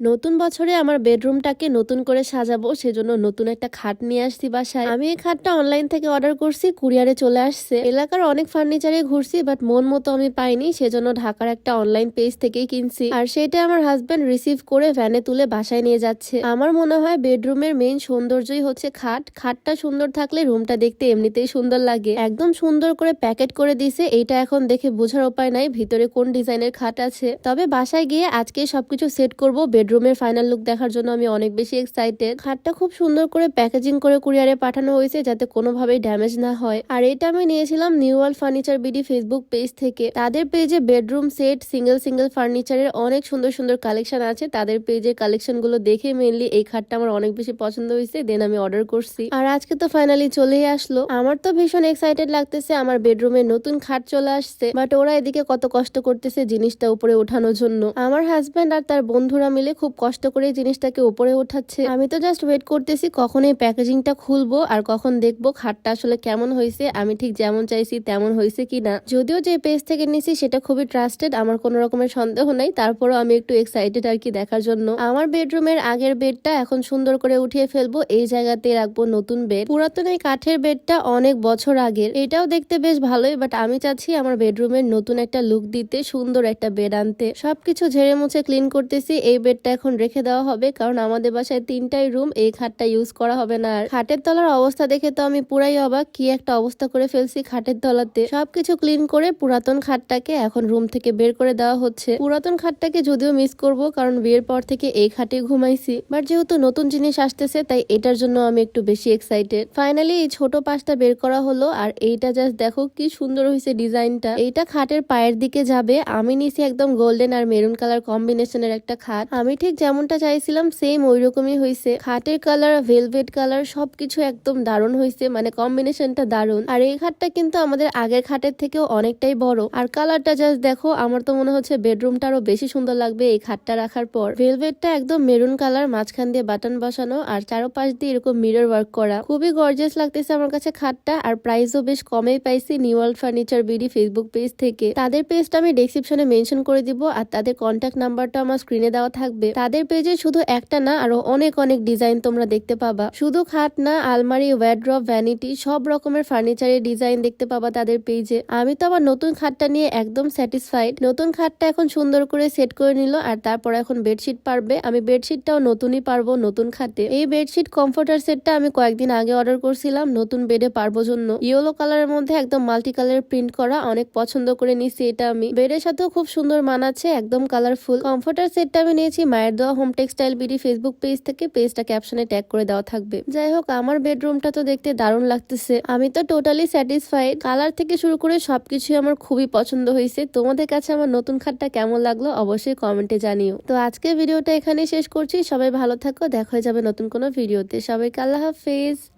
নতুন বছরে আমার বেডরুমটাকে নতুন করে সাজাবো, সেজন্য নতুন একটা খাট নিয়ে আসছি বাসায়। আমি এই খাটটা অনলাইন থেকে অর্ডার করছি, কুরিয়ারে চলে আসছে। এলাকার অনেক ফার্নিচারে ঘুরছি বাট মন মতো আমি পাইনি, সেজন্য ঢাকার একটা অনলাইন পেজ থেকেই কিনছি। আর সেটা আমার হাজবেন্ড রিসিভ করে ভ্যানে তুলে বাসায় নিয়ে যাচ্ছে। আমার মনে হয় বেডরুমের মেইন সৌন্দর্যই হচ্ছে খাট। খাটটা সুন্দর থাকলে রুমটা দেখতে এমনিতেই সুন্দর লাগে। একদম সুন্দর করে প্যাকেট করে দিছে এইটা এখন দেখে বোঝার উপায় নাই ভিতরে কোন ডিজাইনের খাট আছে। তবে বাসায় গিয়ে আজকে সবকিছু সেট করব বেডরুমের ফাইনাল লুক দেখার জন্য আমি অনেক বেশি এক্সাইটেড খাটটা খুব সুন্দর করে প্যাকেজিং করে কুরিয়ারে পাঠানো হয়েছে যাতে কোনোভাবেই ড্যামেজ না হয়। আর এটা আমি নিয়েছিলাম new world furniture BD Facebook page থেকে। তাদের পেজে বেডরুম সেট সিঙ্গেল সিঙ্গেল ফার্নিচারের অনেক সুন্দর সুন্দর কালেকশন আছে। তাদের পেজের কালেকশনগুলো দেখে মেনলি এই খাটটা আমার অনেক বেশি পছন্দ হয়েছে। দেন আমি অর্ডার করছি। আর আজকে তো ফাইনালি চলেই আসলো। আমার তো ভীষণ এক্সাইটেড লাগতেছে। আমার বেডরুমে নতুন খাট চলে আসছে। বাট ওরা এদিকে কত কষ্ট করতেছে জিনিসটা উপরে ওঠানোর জন্য। আমার হাজব্যান্ড আর তার বন্ধুরা মিলে খুব কষ্ট করে জিনিসটাকে উপরে ওঠাচ্ছে। আমি তো জাস্ট ওয়েট করতেছি কখন এই প্যাকেজিংটা খুলবো আর কখন দেখব খাটটা আসলে কেমন হয়েছে, আমি ঠিক যেমন চাইছি তেমন হয়েছে কিনা। যদিও যে পেজ থেকে নিছি সেটা খুবই ট্রাস্টেড আমার কোনো রকমের সন্দেহ নাই, তারপরও আমি একটু এক্সাইটেড আর কি দেখার জন্য। আমার বেডরুমের আগের বেডটা এখন সুন্দর করে উঠিয়ে ফেলব, এই জায়গাতে রাখব নতুন বেড পুরাতন এই কাঠের বেডটা অনেক বছর আগের, এটাও দেখতে বেশ ভালোই বাট আমি চাচ্ছি আমার বেডরুমের নতুন একটা লুক দিতে, সুন্দর একটা বেড আনতে। সবকিছু ঝেড়ে মুছে ক্লিন করতেছি, এই বেডটা এখন রেখে দেওয়া হবে, কারণ আমাদের বাসায় তিনটাই রুম এই খাটটা ইউজ করা হবে না। আর খাটের তলার অবস্থা দেখে তো আমি পুরাই অবাক, কি একটা অবস্থা করে ফেলছি খাটের তলাতে। সবকিছু ক্লিন করে পুরাতন খাটটাকে এখন রুম থেকে বের করে দেওয়া হচ্ছে। পুরাতন খাটটাকে যদিও মিস করব, কারণ বিয়ের পর থেকে এই খাটে ঘুমাইছি। বাট যেহেতু নতুন জিনিস আসতেছে, তাই এটার জন্য আমি একটু বেশি এক্সাইটেড ফাইনালি এই ছোট পাশটা বের করা হলো, আর এইটা জাস্ট দেখো কি সুন্দর হয়েছে ডিজাইনটা। এইটা খাটের পায়ের দিকে যাবে, আমি নিছি একদম গোল্ডেন আর মেরুন কালার কম্বিনেশনের একটা খাট। আমি ঠিক যেমনটা চাইছিলাম সেম ওই রকমই হয়েছে খাটের কালার ভেলভেট কালার সবকিছু একদম দারুণ হয়েছে মানে কম্বিনেশনটা দারুণ। আর এই খাটটা কিন্তু আমাদের আগের খাটের থেকেও অনেকটাই বড়। আর কালারটা জাস্ট দেখো, আমার তো মনে হচ্ছে বেডরুমটা আরও বেশি সুন্দর লাগবে এই খাটটা রাখার পর। ভেলভেটটা একদম মেরুন কালার মাঝখান দিয়ে বাটন বসানো আর চারোপাশ দিয়ে এরকম মিরর ওয়ার্ক করা। খুবই গর্জিয়াস লাগতেছে আমার কাছে খাটটা আর প্রাইসও বেশ কমেই পাইছি new world furniture BD Facebook page থেকে। তাদের পেজটা আমি ডেসক্রিপশনে মেনশন করে দিব আর তাদের কন্ট্যাক্ট নাম্বারটা আমার স্ক্রিনে দেওয়া থাকবে। তাদের পেজে শুধু একটা না, আরও অনেক অনেক ডিজাইন তোমরা দেখতে পাবা। শুধু খাট না, আলমারি ওয়ার্ড্রপ ভ্যানিটি সব রকমের ফার্নিচারের ডিজাইন দেখতে পাবা তাদের পেজে। আমি তো আবার নতুন খাটটা নিয়ে একদম স্যাটিসফাইড নতুন খাটটা এখন সুন্দর করে সেট করে নিল আর তারপর এখন বেডশিট পারবে। আমি বেডশিটটাও নতুনই পারব নতুন খাটে। এই বেডশিট কমফোর্টার সেটটা আমি কয়েকদিন আগে অর্ডার করছিলাম নতুন বেডে পারব জন্য। ইয়েলো কালারের মধ্যে একদম মাল্টি কালার প্রিন্ট করা অনেক পছন্দ করে নিছি এটা আমি। বেডের সাথেও খুব সুন্দর মানাচ্ছে, একদম কালারফুল কমফোর্টার সেটটা আমি নিয়েছি মায়ের দেওয়া home textile BD Facebook page থেকে পেজটা ক্যাপশনে ট্যাগ করে দেওয়া থাকবে। যাই হোক আমার বেডরুমটা তো দেখতে দারুণ লাগতেছে। আমি তো টোটালি স্যাটিসফাইড কালার থেকে শুরু করে সবকিছুই আমার খুবই পছন্দ হয়েছে। তোমাদের কাছে আমার নতুন খাটটা কেমন লাগল অবশ্যই কমেন্টে জানিও। তো আজকে ভিডিওটা এখানে শেষ করছি। সবাই ভালো থাকো। দেখা যাবে নতুন কোনো ভিডিওতে সবাইকে আল্লাহ হাফেজ।